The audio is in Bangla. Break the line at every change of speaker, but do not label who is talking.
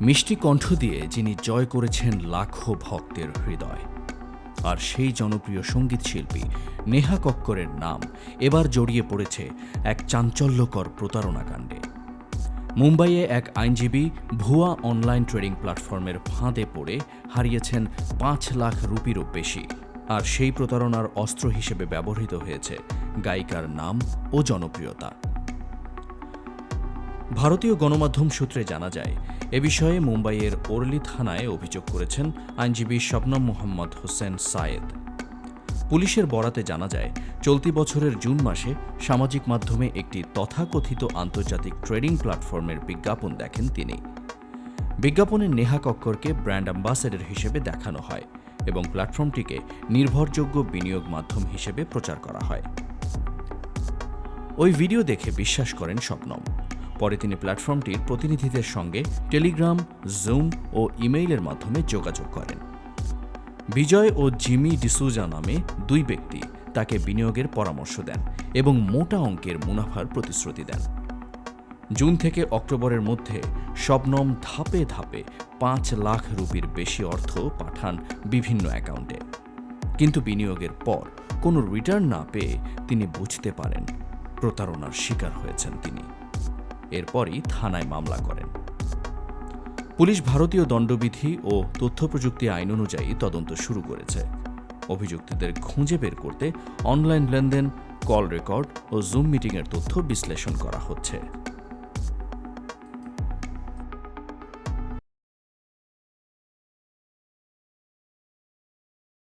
মিষ্টি কণ্ঠ দিয়ে যিনি জয় করেছেন লাখো ভক্তের হৃদয়। আর সেই জনপ্রিয় সংগীত শিল্পী নেহা কক্করের নাম এবার জড়িয়ে পড়েছে এক চাঞ্চল্যকর প্রতারণা কাণ্ডে মুম্বাইয়ে এক আইনজীবী ভুয়া অনলাইন ট্রেডিং প্ল্যাটফর্মের ফাঁদে পড়ে হারিয়েছেন পাঁচ লাখ রুপিরও বেশি। আর সেই প্রতারণার অস্ত্র হিসেবে ব্যবহৃত হয়েছে গায়িকার নাম ও জনপ্রিয়তা। ভারতীয় গণমাধ্যম সূত্রে জানা যায়, এ বিষয়ে মুম্বাইয়ের ওরলি থানায় অভিযোগ করেছেন আইনজীবী শবনম মোহাম্মদ হোসেন সায়েদ। পুলিশের বরাতে জানা যায়, চলতি বছরের জুন মাসে সামাজিক মাধ্যমে একটি তথাকথিত আন্তর্জাতিক ট্রেডিং প্ল্যাটফর্মের বিজ্ঞাপন দেখেন তিনি। বিজ্ঞাপনে নেহা কক্করকে ব্র্যান্ড অ্যাম্বাসেডর হিসেবে দেখানো হয় এবং প্ল্যাটফর্মটিকে নির্ভরযোগ্য বিনিয়োগ মাধ্যম হিসেবে প্রচার করা হয়। ওই ভিডিও দেখে বিশ্বাস করেন স্বপ্নম পরে তিনি প্ল্যাটফর্মটির প্রতিনিধিদের সঙ্গে টেলিগ্রাম, জুম ও ইমেইলের মাধ্যমে যোগাযোগ করেন। বিজয় ও জিমি ডিসুজা নামে দুই ব্যক্তি তাকে বিনিয়োগের পরামর্শ দেন এবং মোটা অঙ্কের মুনাফার প্রতিশ্রুতি দেন। জুন থেকে অক্টোবরের মধ্যে শবনম ধাপে ধাপে পাঁচ লাখ রুপির বেশি অর্থ পাঠান বিভিন্ন অ্যাকাউন্টে। কিন্তু বিনিয়োগের পর কোনো রিটার্ন না পেয়ে তিনি বুঝতে পারেন প্রতারণার শিকার হয়েছেন তিনি। এরপরই থানায় মামলা করেন। পুলিশ ভারতীয় দণ্ডবিধি ও তথ্য প্রযুক্তি আইন অনুযায়ী তদন্ত শুরু করেছে। অভিযুক্তদের খুঁজে বের করতে অনলাইন লেনদেন, কল রেকর্ড ও জুম মিটিংয়ের তথ্য বিশ্লেষণ করা হচ্ছে।